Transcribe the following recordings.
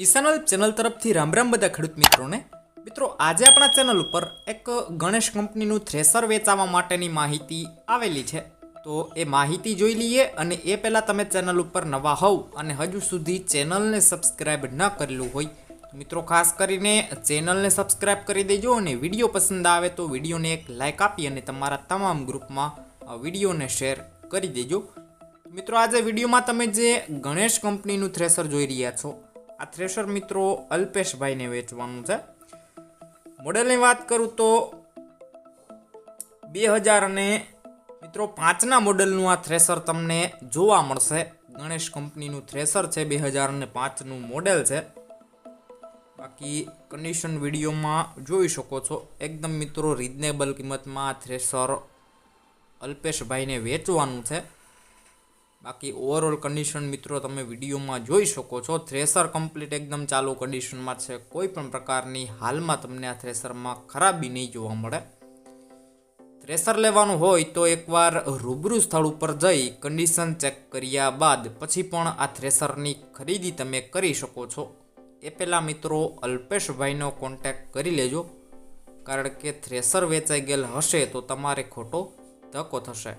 કિસાનલ channel તરફથી રામ રામ બધા ખેડૂત મિત્રોને. મિત્રો, આજે આપણા ચેનલ ઉપર એક ગણેશ કંપનીનું થ્રેસર વેચાવા માટેની માહિતી આવેલી છે. તો એ માહિતી જોઈ લઈએ અને એ પહેલાં તમે ચેનલ ઉપર નવા હોવ અને હજુ સુધી ચેનલને સબસ્ક્રાઇબ ન કરેલું હોય મિત્રો, ખાસ કરીને ચેનલને સબસ્ક્રાઇબ કરી દેજો અને વીડિયો પસંદ આવે તો વિડીયોને એક લાઇક આપી અને તમારા તમામ ગ્રુપમાં વિડીયોને શેર કરી દેજો. મિત્રો, આજે વિડીયોમાં તમે જે ગણેશ કંપનીનું થ્રેસર જોઈ રહ્યા છો આ થ્રેશર મિત્રો અલ્પેશભાઈને વેચવાનું છે. મોડેલની વાત કરું તો બે હજાર અને મિત્રો પાંચના મોડેલનું આ થ્રેસર તમને જોવા મળશે. ગણેશ કંપનીનું થ્રેસર છે બે હજાર અને પાંચનું મોડેલ છે. બાકી કન્ડિશન વિડીયોમાં જોઈ શકો છો. એકદમ મિત્રો રિઝનેબલ કિંમતમાં આ થ્રેસર અલ્પેશભાઈને વેચવાનું છે. બાકી ઓવરઓલ કન્ડિશન મિત્રો તમે વિડીયોમાં જોઈ શકો છો. થ્રેસર કમ્પ્લીટ એકદમ ચાલુ કન્ડિશનમાં છે. કોઈ પણ પ્રકારની હાલમાં તમને આ થ્રેસરમાં ખરાબી નહીં જોવા મળે. થ્રેસર લેવાનું હોય તો એકવાર રૂબરૂ સ્થળ ઉપર જઈ કન્ડિશન ચેક કર્યા બાદ પછી પણ આ થ્રેસરની ખરીદી તમે કરી શકો છો. એ પહેલાં મિત્રો અલ્પેશભાઈનો કોન્ટેક્ટ કરી લેજો. કારણ કે થ્રેસર વેચાઈ ગયેલ હશે તો તમારે ખોટો ધક્કો થશે.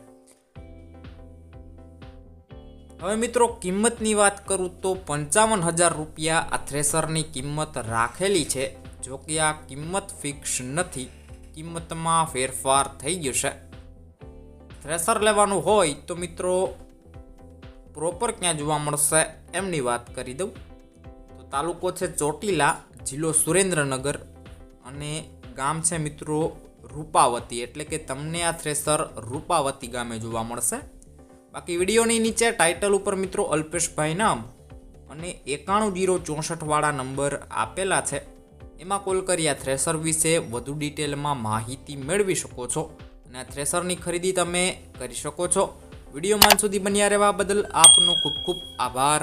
હવે મિત્રો, કિંમતની વાત કરું તો પંચાવન હજાર રૂપિયા આ થ્રેસરની કિંમત રાખેલી છે. જો કે આ કિંમત ફિક્સ નથી, કિંમતમાં ફેરફાર થઈ જશે થ્રેસર લેવાનું હોય તો મિત્રો, પ્રોપર ક્યાં જોવા મળશે એમની વાત કરી દઉં. તો તાલુકો છે ચોટીલા, જિલ્લો સુરેન્દ્રનગર અને ગામ છે મિત્રો, રૂપાવતી. એટલે કે તમને આ થ્રેસર રૂપાવતી ગામે જોવા મળશે. બાકી વિડીયોની નીચે ટાઇટલ ઉપર મિત્રો અલ્પેશભાઈ નામ અને એકાણું જીરો ચોસઠવાળા નંબર આપેલા છે. એમાં કોલ કરી આ થ્રેસર વિશે વધુ ડિટેલમાં માહિતી મેળવી શકો છો અને આ થ્રેસરની ખરીદી તમે કરી શકો છો. વીડિયો માન સુધી બન્યા રહેવા બદલ આપનો ખૂબ ખૂબ આભાર.